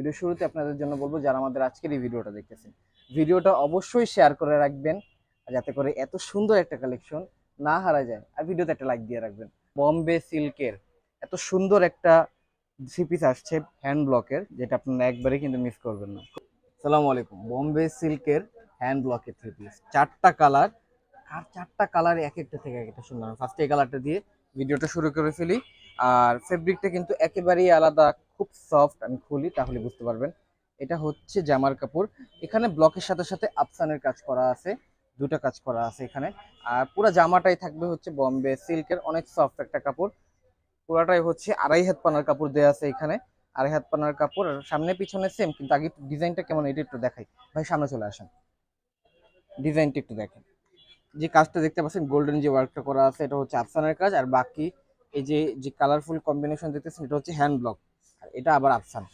Video শুরুতে আপনাদের জন্য বলব যারা আমাদের আজকের এই ভিডিওটা দেখতেছেন, ভিডিওটা অবশ্যই শেয়ার করে রাখবেন যাতে করে এত সুন্দর একটা কালেকশন না হারা যায়, আর ভিডিওতে একটা লাইক দিয়ে রাখবেন। বম্বে সিল্কের এত সুন্দর একটা থ্রি পিস আসছে হ্যান্ড ব্লকের যেটা আপনারা একবারে কিন্তু মিস করবেন না। সালাম আলাইকুম বম্বে সিল্কের হ্যান্ড ব্লকের থ্রি পিস চারটা কালার আর চারটা কালার এক একটা থেকে এক একটা সুন্দর? ফার্স্ট এই কালারটা দিয়ে ভিডিওটা শুরু করে ফেলি, আর ফেব্রিকটা কিন্তু একেবারেই আলাদা খুব সফট আমি খুলি, তাহলে বুঝতে পারবেন। এটা হচ্ছে জামার কাপড়। এখানে ব্লকের সাথে সাথে আফসানের কাজ করা আছে, দুটো কাজ করা আছে এখানে। আর পুরো জামাটাই থাকবে হচ্ছে বম্বে সিল্কের অনেক সফট একটা কাপড়। পুরাটাই হচ্ছে আড়াই হাত পানার কাপড় দেওয়া আছে এখানে। আড়াই হাত পানার কাপড়, আর সামনে পিছনে সেম কিন্তু আগে ডিজাইনটা কেমন, এটা একটু দেখাই। ভাই, সামনে চলে আসেন। ডিজাইনটা একটু দেখেন। যে কাজটা দেখতে পাচ্ছেন গোল্ডেন যে ওয়ার্কটা করা আছে, এটা হচ্ছে আফসানের কাজ। আর বাকি এই যে যে কালারফুল কম্বিনেশন দেখতেছেন, এটা হচ্ছে হ্যান্ড ব্লক এটা আবার আফসান।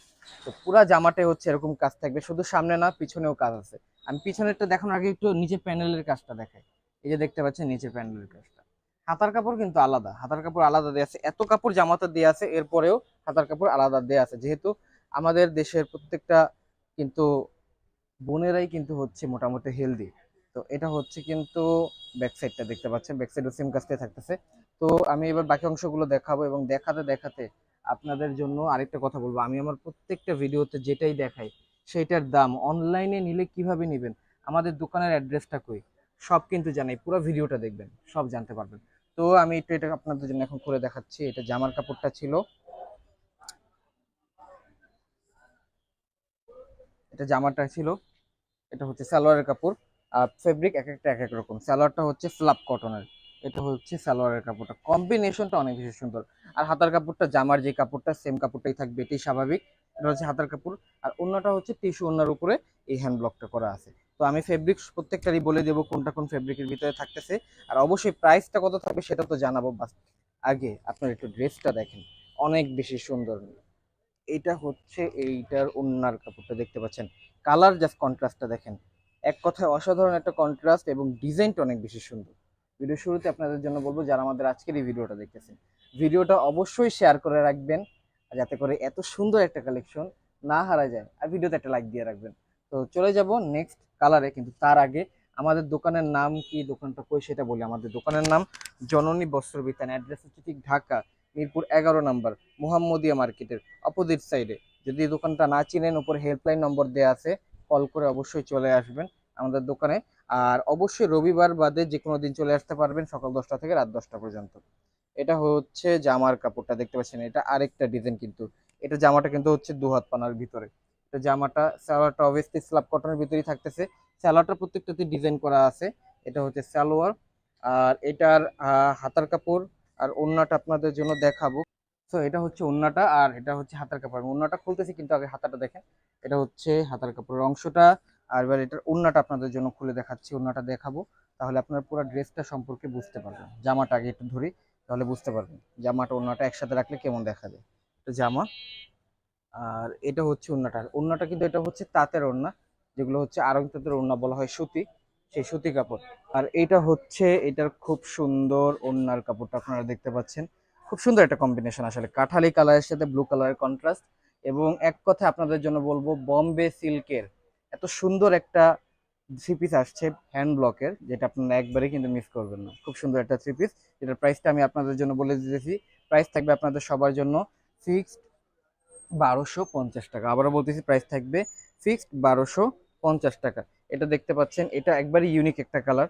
তো পুরা জামাটাই হচ্ছে এরকম কাজ থাকবে, শুধু সামনে না, পিছনেও কাজ আছে। আমি পিছনেরটা দেখানোর আগে একটু নিচে প্যানেলের কাজটা দেখাই। এই যে দেখতে পাচ্ছেন নিচে প্যানেলের কাজটা। হাতার কাপড় কিন্তু আলাদা, হাতার কাপড় আলাদা দেওয়া আছে। এত কাপড় জামাতে দেওয়া আছে, এরপরেও হাতার কাপড় আলাদা দেওয়া আছে। যেহেতু আমাদের দেশের প্রত্যেকটা কিন্তু বোনেরাই কিন্তু হচ্ছে মোটামুটি হেলদি তো এটা হচ্ছে কিন্তু ব্যাক সাইডটা দেখতে পাচ্ছেন। ব্যাক সাইডও সেম কাজটাই থাকতেছে। তো আমি এবার বাকি অংশগুলো দেখাবো এবং দেখাতে দেখাতে আপনাদের জন্য আরেকটা কথা বলব। আমি আমার প্রত্যেকটা ভিডিওতে যেটাই দেখাই, সেইটার দাম। অনলাইনে নিলে কীভাবে নেবেন? আমাদের দোকানের অ্যাড্রেসটা কই? সব কিন্তু জানাই। পুরো ভিডিওটা দেখবেন, সব জানতে পারবেন। তো আমি একটু এটা আপনাদের জন্য এখন করে দেখাচ্ছি। এটা জামার কাপড়টা ছিল। এটা জামাটা ছিল। এটা হচ্ছে সালোয়ারের কাপড়। আর ফেব্রিক এক একটা এক এক রকম। সালোয়ারটা হচ্ছে ফ্লাপ কটনের এটা হচ্ছে সালোয়ারের কাপড়টা। কম্বিনেশনটা অনেক বেশি সুন্দর। আর হাতার কাপড়টা, জামার যে কাপড়টা সেম কাপড়টাই থাকবে, এটাই স্বাভাবিক। এটা হচ্ছে হাতার কাপড়। আর অন্যটা হচ্ছে টিস্যু অন্যার উপরে এই হ্যান্ড ব্লকটা করা আছে। তো আমি ফেব্রিক প্রত্যেকটারই বলে দেবো কোনটা কোন ফেব্রিকের ভিতরে থাকতেছে। আর অবশ্যই প্রাইসটা কত থাকবে সেটা তো জানাব। বাস আগে আপনার একটু ড্রেসটা দেখেন। অনেক বেশি সুন্দর। এটা হচ্ছে এইটার ওন্নার কাপড়টা দেখতে পাচ্ছেন। কালার জাস্ট কন্ট্রাস্টটা দেখেন। এক কথায় অসাধারণ একটা কন্ট্রাস্ট এবং ডিজাইনটা অনেক বেশি সুন্দর। ভিডিও শুরুতে আপনাদের জন্য বলব যারা আমাদের আজকের এই ভিডিওটা দেখতেছেন, ভিডিওটা অবশ্যই শেয়ার করে রাখবেন যাতে করে এত সুন্দর একটা কালেকশন না হারা যায়, আর ভিডিওতে একটা লাইক দিয়ে রাখবেন। তো চলে যাব নেক্সট কালারে কিন্তু তার আগে আমাদের দোকানের নাম কি, দোকানটা কই সেটা বলি। আমাদের দোকানের নাম জননী বস্ত্র বিতান অ্যাড্রেস হচ্ছে ঠিক ঢাকা, মিরপুর এগারো নম্বর, মোহাম্মদিয়া মার্কেটের অপোজিট সাইডে যদি দোকানটা না চিনেন, উপরে হেল্পলাইন নম্বর দেওয়া আছে কল করে অবশ্যই চলে আসবেন আমাদের দোকানে। আর অবশ্যই রবিবার বাদে যে কোনো দিন চলে আসতে পারবেন, সকাল দশটা থেকে রাত দশটা পর্যন্ত। এটা হচ্ছে জামার কাপড়টা, দেখতে পাচ্ছেন? এটা আরেকটা ডিজাইন কিন্তু। এটা জামাটা কিন্তু হচ্ছে দু হাত পানার ভিতরে। এটা জামাটা, সালোয়ারটা অবভিয়াসলি স্ল্যাব কটনের ভিতরেই থাকতেছে। স্যালোয়ারটা প্রত্যেকটাতে ডিজাইন করা আছে। এটা হচ্ছে সালোয়ার। আর এটার হাতার কাপড় আর ওন্নাটা আপনাদের জন্য দেখাবো। তো এটা হচ্ছে ওন্নাটা আর এটা হচ্ছে হাতার কাপড়। ওন্নাটা খুলতেছি কিন্তু আগে হাতাটা দেখেন। এটা হচ্ছে হাতার কাপড়ের অংশটা। আর এবার এটার ওন্নাটা আপনাদের জন্য খুলে দেখাচ্ছি ওন্নাটা দেখাবো। তাহলে আপনার পুরো ড্রেসটা সম্পর্কে বুঝতে পারবেন। জামাটা আগে একটু ধরি, তাহলে বুঝতে পারবেন জামাটা ওন্নাটা একসাথে রাখলে কেমন দেখা যায়। এটা জামা, আর এটা হচ্ছে ওন্নাটা ওন্নাটা কিন্তু এটা হচ্ছে তাঁতের ওন্না যেগুলো হচ্ছে আরং তাঁতের ওন্না বলা হয়, সুতি, সেই সুতি কাপড়। আর এটা হচ্ছে, এটার খুব সুন্দর ওন্নার কাপড়টা আপনারা দেখতে পাচ্ছেন। খুব সুন্দর একটা কম্বিনেশন আসলে। কাঠালি কালারের সাথে ব্লু কালারের কন্ট্রাস্ট এবং এক কথায় আপনাদের জন্য বলব বম্বে সিল্কের এত সুন্দর একটা থ্রি পিস আসছে হ্যান্ড ব্লকের যেটা আপনারা একবারে কিন্তু মিস করবেন না। খুব সুন্দর একটা থ্রি পিস যেটার প্রাইসটা আমি আপনাদের জন্য বলে দিতেছি। প্রাইস থাকবে আপনাদের সবার জন্য ফিক্সড বারোশো পঞ্চাশ টাকা। আবারও বলতেছি প্রাইস থাকবে ফিক্সড বারোশো পঞ্চাশ টাকা। এটা দেখতে পাচ্ছেন, এটা একবারে ইউনিক একটা কালার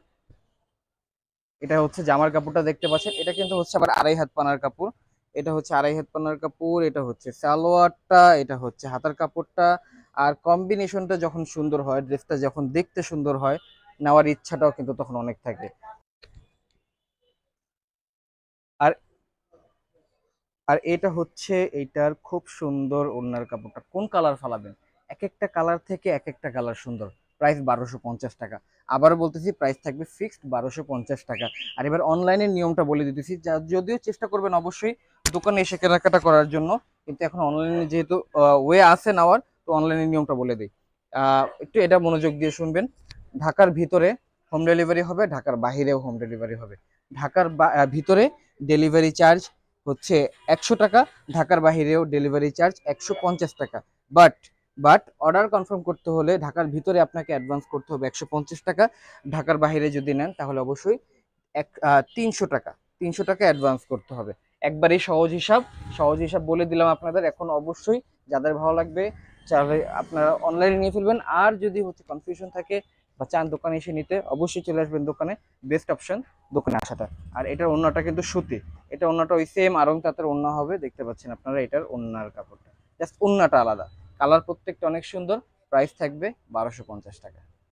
এটা হচ্ছে জামার কাপড়টা দেখতে পাচ্ছেন, এটা কিন্তু হচ্ছে আবার আড়াই হাত পানার কাপড়। এটা হচ্ছে আড়াই হাত পানার কাপড়, এটা হচ্ছে সালোয়ারটা, এটা হচ্ছে হাতার কাপড়টা আর কম্বিনেশনটা যখন সুন্দর হয় ড্রেসটা যখন দেখতে সুন্দর হয়, নেওয়ার ইচ্ছাটাও কিন্তু তখন অনেক থাকে। আর আর এটা হচ্ছে এইটার খুব সুন্দর ওড়নার কাপড়টা। কোন কালার ফালাবেন? এক একটা কালার থেকে এক একটা কালার সুন্দর। প্রাইস বারোশো পঞ্চাশ টাকা। আবার বলতেছি প্রাইস থাকবে ফিক্সড বারোশো পঞ্চাশ টাকা। আর এবার অনলাইনের নিয়মটা বলে দিতেছি, যা- যদিও চেষ্টা করবেন অবশ্যই দোকানে এসে কেনাকাটা করার জন্য, কিন্তু এখন অনলাইনে যেহেতু ওয়ে আছে নেওয়ার তো অনলাইনের নিয়মটা বলে দিই। একটু এটা মনোযোগ দিয়ে শুনবেন। ঢাকার ভিতরে হোম ডেলিভারি হবে, ঢাকার বাহিরেও হোম ডেলিভারি হবে। ঢাকার ভিতরে ডেলিভারি চার্জ হচ্ছে একশো টাকা, ঢাকার বাহিরেও ডেলিভারি চার্জ একশো পঞ্চাশ টাকা। বাট বাট অর্ডার কনফার্ম করতে হলে ঢাকার ভিতরে আপনাকে অ্যাডভান্স করতে হবে একশো পঞ্চাশ টাকা। ঢাকার বাহিরে যদি নেন তাহলে অবশ্যই এক তিনশো টাকা তিনশো টাকা অ্যাডভান্স করতে হবে। একবারেই সহজ হিসাব সহজ হিসাব বলে দিলাম আপনাদের। এখন অবশ্যই যাদের ভালো লাগবে চাইলে আপনারা অনলাইনে নিয়ে ফেলবেন। আর যদি হচ্ছে কনফিউশন থাকে বা চান দোকানে এসে নিতে, অবশ্যই চলে আসবেন দোকানে। বেস্ট অপশন দোকানে আসাটা। আর এটার অন্যটা কিন্তু সুতি। এটা অন্যটা ওই সেম আরং তাঁতের অন্য হবে। দেখতে পাচ্ছেন আপনারা এটার অন্যার কাপড়টা। জাস্ট অন্যটা আলাদা। কালার প্রত্যেকটা অনেক সুন্দর। প্রাইস থাকবে বারোশো টাকা।